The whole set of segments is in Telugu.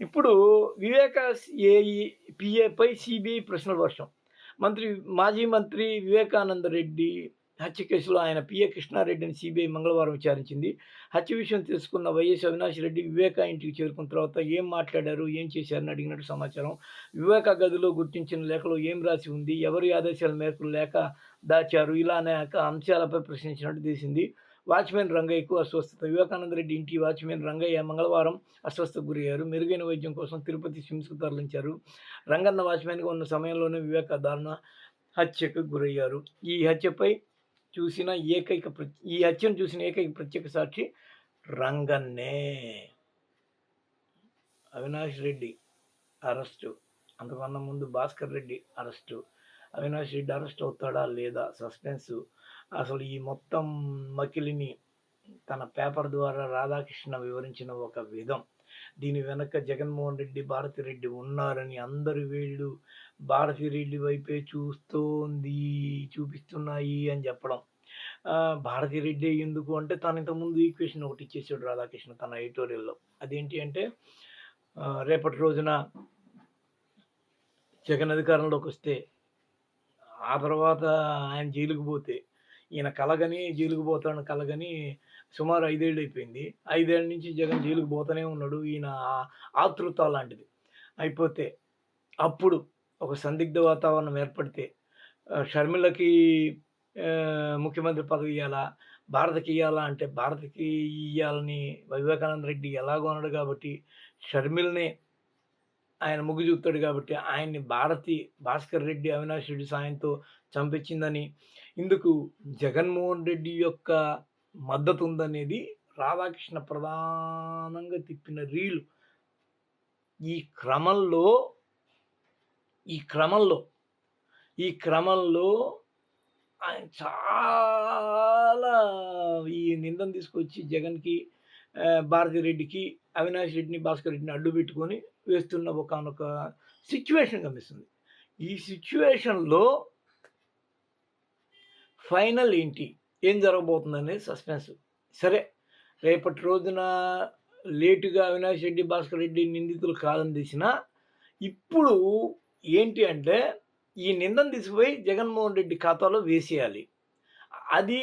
ఇప్పుడు వివేక ఏఈ పిఏపై సిబిఐ ప్రశ్నల వర్షం. మంత్రి మాజీ మంత్రి వివేకానంద రెడ్డి హత్య కేసులో ఆయన పిఏ కృష్ణారెడ్డిని సిబిఐ మంగళవారం విచారించింది. హత్య విషయం తెలుసుకున్న వైఎస్ అవినాష్ రెడ్డి వివేక ఇంటికి చేరుకున్న తర్వాత ఏం మాట్లాడారు ఏం చేశారని అడిగినట్టు సమాచారం. వివేక గదిలో గుర్తించిన లేఖలో ఏం రాసి ఉంది ఎవరి ఆదేశాల మేరకు లేఖ దాచారు ఇలా అనేక అంశాలపై ప్రశ్నించినట్టు తెలిసింది. వాచ్మెన్ రంగయ్యకు అస్వస్థత. వివేకానంద రెడ్డి ఇంటి వాచ్మెన్ రంగయ్య మంగళవారం అస్వస్థ గురయ్యారు. మెరుగైన వైద్యం కోసం తిరుపతి సిమ్స్కు తరలించారు. రంగన్న వాచ్మెన్గా ఉన్న సమయంలోనే వివేక దారుణ హత్యకు గురయ్యారు. ఈ హత్యపై చూసిన ఏకైక ఈ హత్యను చూసిన ఏకైక ప్రత్యేక సాక్షి రంగన్నే. అవినాష్ రెడ్డి అరెస్టు. అంతకన్నా ముందు భాస్కర్ రెడ్డి అరెస్టు. అవినాష్ రెడ్డి అరెస్ట్ అవుతాడా లేదా? సస్పెన్సు. అసలు ఈ మొత్తం మకిలిని తన పేపర్ ద్వారా రాధాకృష్ణ వివరించిన ఒక విధం. దీని వెనక జగన్మోహన్ రెడ్డి భారతిరెడ్డి ఉన్నారని అందరు వీళ్ళు భారతిరెడ్డి వైపే చూస్తోంది చూపిస్తున్నాయి అని చెప్పడం. భారతి భారతిరెడ్డి ఎందుకు అంటే తను ఇంతకుముందు ఈక్వేషన్ ఒకటి ఇచ్చేసాడు రాధాకృష్ణ తన ఎడిటోరియల్లో. అదేంటి అంటే రేపటి రోజున జగన్ అధికారంలోకి వస్తే ఆ తర్వాత ఆయన జైలుకు పోతే ఈయన కలగని జైలుకు పోతాడని కలగని సుమారు ఐదేళ్ళు అయిపోయింది. ఐదేళ్ళ నుంచి జగన్ జైలుకు పోతూనే ఉన్నాడు. ఈయన ఆతృత లాంటిది. అయిపోతే అప్పుడు ఒక సందిగ్ధ వాతావరణం ఏర్పడితే షర్మిలకి ముఖ్యమంత్రి పదవి ఇవ్వాలా భారతకి ఇవ్వాలా అంటే భారతకి ఇవ్వాలని వివేకానంద రెడ్డి ఎలాగో అన్నాడు కాబట్టి షర్మిల్నే ఆయన ముగ్గు చూస్తాడు కాబట్టి ఆయన్ని భారతి భాస్కర్ రెడ్డి అవినాష్ రెడ్డి సాయంతో చంపించిందని ఇందుకు జగన్మోహన్ రెడ్డి యొక్క మద్దతు ఉందనేది రాధాకృష్ణ ప్రధానంగా తిప్పిన రీలు. ఈ క్రమంలో ఈ క్రమంలో ఈ క్రమంలో ఆయన చాలా ఈ నిందను తీసుకొచ్చి జగన్కి భారతి రెడ్డికి అవినాష్ రెడ్డిని భాస్కర్ రెడ్డిని అడ్డు పెట్టుకొని వేస్తున్న ఒకనొక సిచ్యువేషన్ కనిపిస్తుంది ఈ సిచ్యువేషన్లో ఫైనల్ ఏంటి? ఏం జరగబోతుంది అనేది సస్పెన్స్. సరే రేపటి రోజున లేటుగా అవినాష్ రెడ్డి భాస్కర్ రెడ్డి నిందితులు కాదని తీసినా ఇప్పుడు ఏంటి అంటే ఈ నిందను తీసిపోయి జగన్మోహన్ రెడ్డి ఖాతాలో వేసేయాలి. అది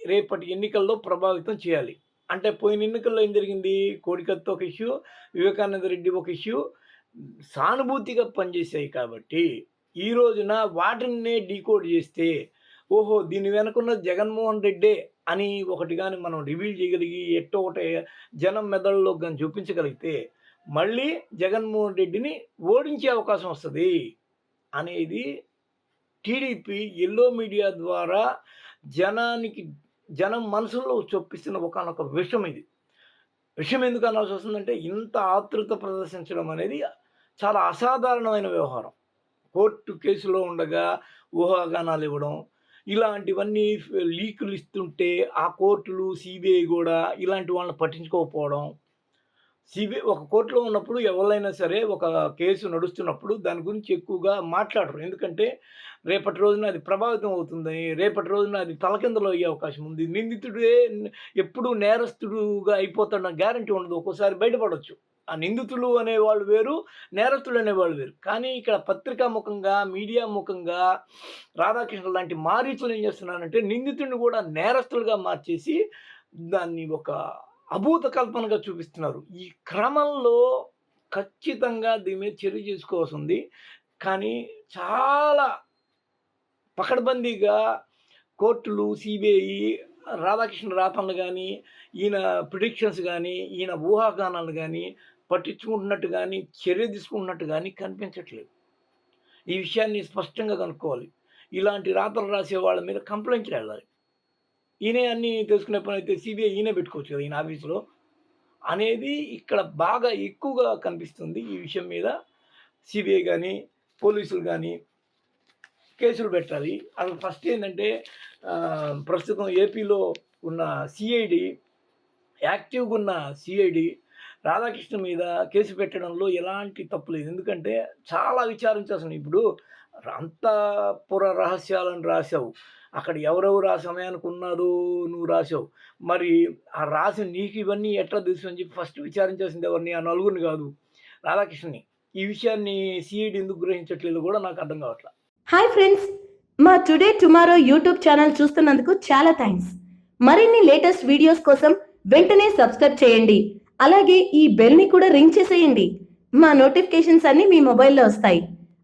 రేపటి ఎన్నికల్లో ప్రభావితం చేయాలి. అంటే పోయిన ఎన్నికల్లో ఏం జరిగింది? కోడికత్తో ఒక ఇష్యూ వివేకానంద రెడ్డి ఒక ఇష్యూ సానుభూతిగా పనిచేసాయి కాబట్టి ఈ రోజున వాటినే డీకోడ్ చేస్తే ఓహో దీని వెనుకున్న జగన్మోహన్ రెడ్డే అని ఒకటి కానీ మనం రివీల్ చేయగలిగి ఎట్టో ఒకటి జనం మెదడులో కానీ చూపించగలిగితే మళ్ళీ జగన్మోహన్ రెడ్డిని ఓడించే అవకాశం వస్తుంది అనేది టీడీపీ ఎల్లో మీడియా ద్వారా జనానికి జనం మనసులో చొప్పిస్తున్న ఒకనొక విషయం ఇది. విషయం ఎందుకు అనాల్సి వస్తుందంటే ఇంత ఆతృత ప్రదర్శించడం అనేది చాలా అసాధారణమైన వ్యవహారం. కోర్టు కేసులో ఉండగా ఊహాగానాలు ఇవ్వడం ఇలాంటివన్నీ లీకులు ఇస్తుంటే ఆ కోర్టులు సిబిఐ కూడా ఇలాంటి వాళ్ళని పట్టించుకోకపోవడం సిబి ఒక కోర్టులో ఉన్నప్పుడు ఎవరైనా సరే ఒక కేసు నడుస్తున్నప్పుడు దాని గురించి ఎక్కువగా మాట్లాడరు. ఎందుకంటే రేపటి రోజున అది ప్రభావితం అవుతుందని రేపటి రోజున అది తలకిందలో అయ్యే అవకాశం ఉంది. నిందితుడే ఎప్పుడు నేరస్తుడుగా అయిపోతాడన్న గ్యారంటీ ఉండదు. ఒక్కోసారి బయటపడవచ్చు ఆ నిందితులు అనేవాళ్ళు వేరు నేరస్తులు అనేవాళ్ళు వేరు. కానీ ఇక్కడ పత్రికా ముఖంగా మీడియా ముఖంగా రాధాకృష్ణ లాంటి మారీచులు ఏం చేస్తున్నారంటే నిందితుడిని కూడా నేరస్తులుగా మార్చేసి దాన్ని ఒక అభూత కల్పనగా చూపిస్తున్నారు. ఈ క్రమంలో ఖచ్చితంగా దీని మీద చర్య చేసుకోవాల్సి ఉంది. కానీ చాలా పకడ్బందీగా కోర్టులు సిబిఐ రాధాకృష్ణ రాతన్లు కానీ ఈయన ప్రిడిక్షన్స్ కానీ ఈయన ఊహాగానాలు కానీ పట్టించుకుంటున్నట్టు కానీ చర్య తీసుకుంటున్నట్టు కానీ కనిపించట్లేదు. ఈ విషయాన్ని స్పష్టంగా కనుక్కోవాలి. ఇలాంటి రాతలు రాసే వాళ్ళ మీద కంప్లైంట్లు వెళ్ళాలి. ఈయనే అన్ని తెలుసుకునే పని అయితే సిబిఐ ఈయనే పెట్టుకోవచ్చు కదా ఈయన ఆఫీసులో. అనేది ఇక్కడ బాగా ఎక్కువగా కనిపిస్తుంది ఈ విషయం మీద. సిబిఐ కానీ పోలీసులు కానీ కేసులు పెట్టాలి. అసలు ఫస్ట్ ఏంటంటే ప్రస్తుతం ఏపీలో ఉన్న సిఐడి యాక్టివ్గా ఉన్న సిఐడి రాధాకృష్ణ మీద కేసు పెట్టడంలో ఎలాంటి తప్పు లేదు. ఎందుకంటే చాలా విచారించాల్సిన ఇప్పుడు అంతఃపుర రహస్యాలను రాసావు అక్కడ ఎవరెవరు ఆ సమయానికి ఉన్నారు నువ్వు రాసావు మరి ఆ రాసి నీకు ఇవన్నీ ఎట్లా తెలుసు అని చెప్పి ఫస్ట్ విచారించాల్సింది ఎవరిని? ఆ నలుగురిని కాదు. రాధాకృష్ణని. ఈ విషయాన్ని సీఐడీ ఎందుకు గ్రహించట్లేదు కూడా నాకు అర్థం కావట్లేదు హాయ్ ఫ్రెండ్స్. మా టుడే టుమారో యూట్యూబ్ ఛానల్ చూస్తున్నందుకు చాలా థ్యాంక్స్. మరిన్ని లేటెస్ట్ వీడియోస్ కోసం వెంటనే సబ్స్క్రైబ్ చేయండి. అలాగే ఈ బెల్ని కూడా రింగ్ చేసేయండి. మా నోటిఫికేషన్స్ అన్నీ మీ మొబైల్లో వస్తాయి.